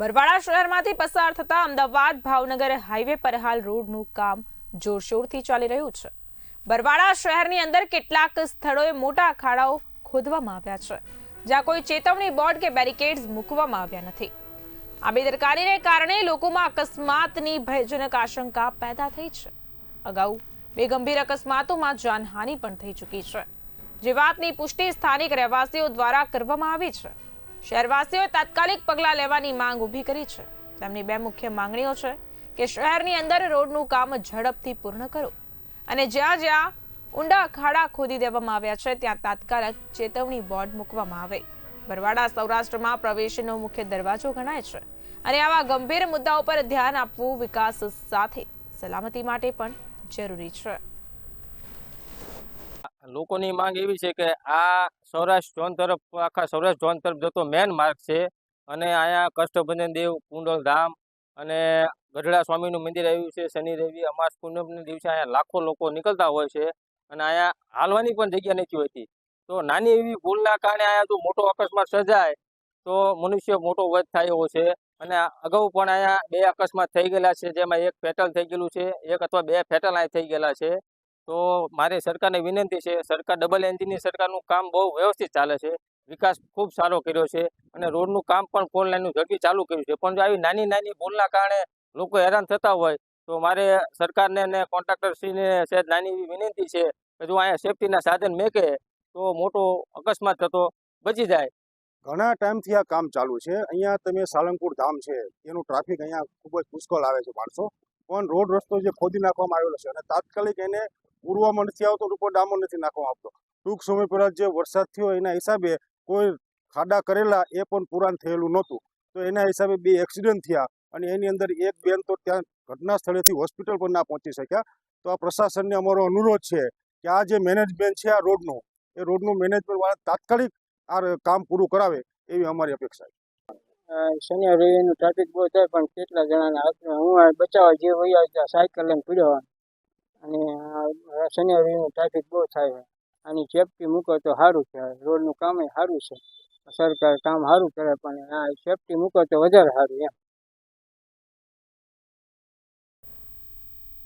બરવાડા શહેરમાંથી પસાર થતા અમદાવાદ ભાવનગર હાઈવે પર હાલ રોડનું કામ જોરશોરથી ચાલી રહ્યું છે. બરવાડા શહેરની અંદર કેટલાક સ્થળોએ મોટા ખાડાઓ ખોદવામાં આવ્યા છે, જ્યાં કોઈ ચેતવણી બોર્ડ કે બેરિકેડ્સ મૂકવામાં આવ્યા નથી. આ બેદરકારીને કારણે લોકોમાં અકસ્માતની ભયજનક આશંકા પેદા થઈ છે. અગાઉ બે ગંભીર અકસ્માતોમાં જાનહાનિ પણ થઈ ચૂકી છે, જે વાતની પુષ્ટિ સ્થાનિક રહેવાસીઓ દ્વારા કરવામાં આવી છે. શહેરવાસીઓએ તાત્કાલિક પગલાં લેવાની માંગ ઊભી કરી છે. તેમની બે મુખ્ય માંગણીઓ છે કે શહેરની અંદર રોડનું કામ ઝડપથી પૂર્ણ કરો અને જ્યાં જ્યાં ઊંડા ખાડા ખોદી દેવામાં આવ્યા છે, ત્યાં તાત્કાલિક ચેતવણી બોર્ડ મૂકવામાં આવે. બરવાડા સૌરાષ્ટ્રમાં પ્રવેશનો મુખ્ય દરવાજો ગણાય છે અને આવા ગંભીર મુદ્દાઓ પર ધ્યાન આપવું વિકાસ સાથે સલામતી માટે પણ જરૂરી છે. લોકોની માંગ એવી છે કે આ સૌરાષ્ટ્ર ઝોન તરફ, આખા સૌરાષ્ટ્ર ઝોન તરફ જતો મેન માર્ગ છે. અને અહીંયા કષ્ટભંજન દેવ, કુંડલ ધામ અને ગઢડા સ્વામીનું મંદિર આવ્યું છે, શનિ રવિ, અમાસ પૂનમના દિવસે અહીંયા લાખો લોકો નીકળતા હોય છે અને અહીંયા હાલવાની પણ જગ્યા નથી હોતી. તો નાની એવી ભૂલના કારણે અહીંયા જો મોટો અકસ્માત સર્જાય, તો મનુષ્ય મોટો વધ થાય એવો છે. અને અગાઉ પણ અહીંયા બે અકસ્માત થઈ ગયેલા છે, જેમાં એક ફેટલ થઈ ગયેલું છે, એક અથવા બે ફેટલ અહીંયા થઈ ગયેલા છે. તો મારે સરકારને વિનંતી છે, સરકાર ડબલ એન્જિનની સરકારનું કામ બહુ વ્યવસ્થિત ચાલે છે, વિકાસ ખૂબ સારો કર્યો છે અને રોડનું કામ પણ ફોર લાઈનનું ઝડપી ચાલુ કર્યું છે. પણ જો આવી નાની નાની ભૂલના કારણે લોકો હેરાન થતા હોય, તો મારે સરકારને અને કોન્ટ્રાક્ટરશ્રીને સહેજ નાની એવી વિનંતી છે કે જો અહીંયા સેફટીના સાધન મેકે, તો મોટો અકસ્માત થતો બચી જાય. ઘણા ટાઈમથી આ કામ ચાલુ છે. અહીંયા તમે સાલંગપુર ધામ છે, એનું ટ્રાફિક અહીંયા ખૂબ જ મુશ્કેલ આવે છે માણસો. પણ રોડ રસ્તો જે ખોદી નાખવામાં આવેલો છે અને તાત્કાલિક એને પૂર્વમાં નથી આવતો ઉપર ડામર નથી નાખવામાં આવતો. ટૂંક સમય પહેલા જે વરસાદ થયો એના હિસાબે કોઈ ખાડા કરેલા એ પણ પુરાણ થયેલું નહોતું. તો એના હિસાબે બે એક્સિડન્ટ થયા અને એની અંદર એક બેન તો ત્યાં ઘટના સ્થળેથી હોસ્પિટલ પણ ના પહોંચી શક્યા. તો આ પ્રશાસનને અમારો અનુરોધ છે કે આ જે મેનેજમેન્ટ છે આ રોડનું, એ રોડનું મેનેજમેન્ટ તાત્કાલિક આ કામ પૂરું કરાવે એવી અમારી અપેક્ષા છે. શનિ રવિનું ટ્રાફિક બહુ થાય પણ કેટલા જણાના હાથમાં? હું બચાવવા જે હોય સાયકલ લઈને પીડ્યો અને શનિવારનું ટ્રાફિક બહુ થાય છે. આની સેફટી મૂકો તો સારું છે રોડનું કામ સારું છે. સરકાર કામ સારું કરે પણ આ સેફટી મૂકો તો વધારે સારું એમ.